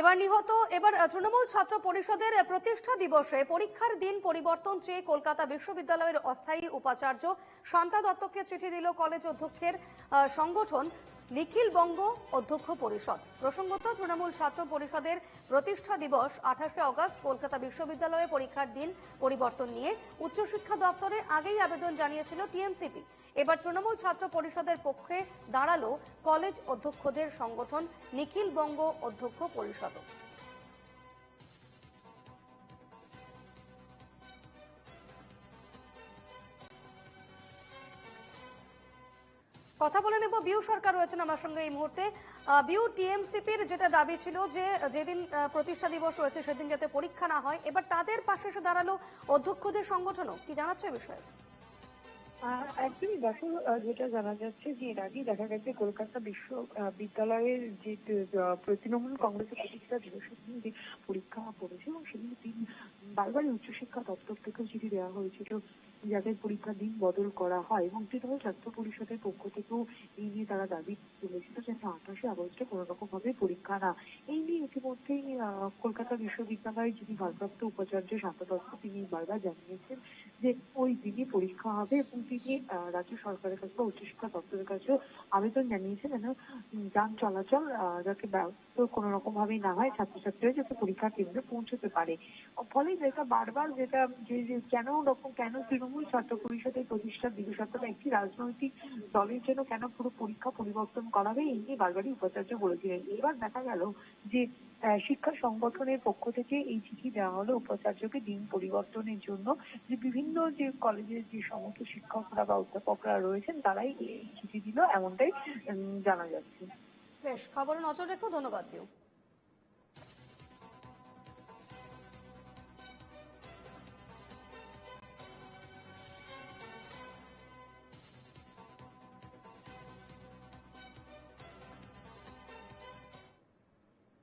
এবার নিহত, এবার তৃণমূল ছাত্র পরিষদের প্রতিষ্ঠা দিবসে পরীক্ষার দিন পরিবর্তন চেয়ে কলকাতা বিশ্ববিদ্যালয়ের অস্থায়ী উপাচার্য শান্তা দত্তকে চিঠি দিল কলেজ অধ্যক্ষের সংগঠন নিখিল বঙ্গ অধ্যক্ষ পরিষদ। প্রসঙ্গত, তৃণমূল ছাত্র পরিষদের প্রতিষ্ঠা দিবস আঠাশে অগস্ট কলকাতা বিশ্ববিদ্যালয়ে পরীক্ষার দিন পরিবর্তন নিয়ে উচ্চশিক্ষা দফতরে আগেই আবেদন জানিয়েছিল টিএমসিপি। এবার তৃণমূল ছাত্র পরিষদের পক্ষে দাঁড়াল কলেজ অধ্যক্ষদের সংগঠন, নিখিল বঙ্গ অধ্যক্ষ পরিষদ। কথা বলে নেব বিউ সরকার রয়েছেন আমার সঙ্গে এই মুহূর্তে। বিউ, টিএমসিপির যেটা দাবি ছিল যে, যেদিন প্রতিষ্ঠা দিবস রয়েছে সেদিন যাতে পরীক্ষা না হয়, এবার তাদের পাশে এসে দাঁড়াল অধ্যক্ষদের সংগঠনও। কি জানাচ্ছে বিষয়ে? একদমই দেখো যেটা জানা যাচ্ছে যে এর আগেই দেখা গেছে কলকাতা বিশ্ব বিদ্যালয়ের যে তৃণমূল কংগ্রেসের প্রতিষ্ঠা দিবস যে পরীক্ষা করেছে এবং সেদিন তিন, বারবারই উচ্চশিক্ষা দপ্তর থেকেও চিঠি দেওয়া হয়েছিল। যাতে পরীক্ষার দিন বদল করা হয় এবং তৃণমূল ছাত্র পরিষদের পক্ষ থেকেও এই নিয়ে তারা দাবি তুলেছিল যে আঠাশে আগস্টে কোনো রকম ভাবে পরীক্ষা না। এই নিয়ে ইতিমধ্যেই কলকাতা বিশ্ববিদ্যালয়ের যিনি ভারপ্রাপ্ত উপাচার্য শান্ত দত্ত তিনি বারবার জানিয়েছেন যে ওই দিনই পরীক্ষা হবে এবং তিনি রাজ্য সরকারের কাছে বা উচ্চশিক্ষা দপ্তরের কাছেও আবেদন জানিয়েছেন যেন যান চলাচল যাতে ব্যাহত কোনো রকম ভাবেই না হয় ছাত্রছাত্রীরা যাতে পরীক্ষা কেন্দ্রে পৌঁছতে পারে। ফলে যেটা বারবার যেটা যে কেন রকম কেন তৃণমূল ছাত্র পরিষদের প্রতিষ্ঠা অথবা একটি, রাজনৈতিক দলের জন্য কেন পুরো পরীক্ষা পরিবর্তন করা হবে? এই নিয়ে বারবারই উপাচার্য বলেছিলেন। এবার দেখা গেল যে শিক্ষা সংগঠনের পক্ষ থেকে এই চিঠি দেওয়া হলো উপাচার্যকে দিন পরিবর্তনের জন্য। যে বিভিন্ন যে কলেজের যে সমস্ত শিক্ষকরা বা অধ্যাপকরা রয়েছেন, তারাই এই চিঠি দিল, এমনটাই জানা যাচ্ছে। বেশ খবরে নজর রেখো ধন্যবাদ বিউ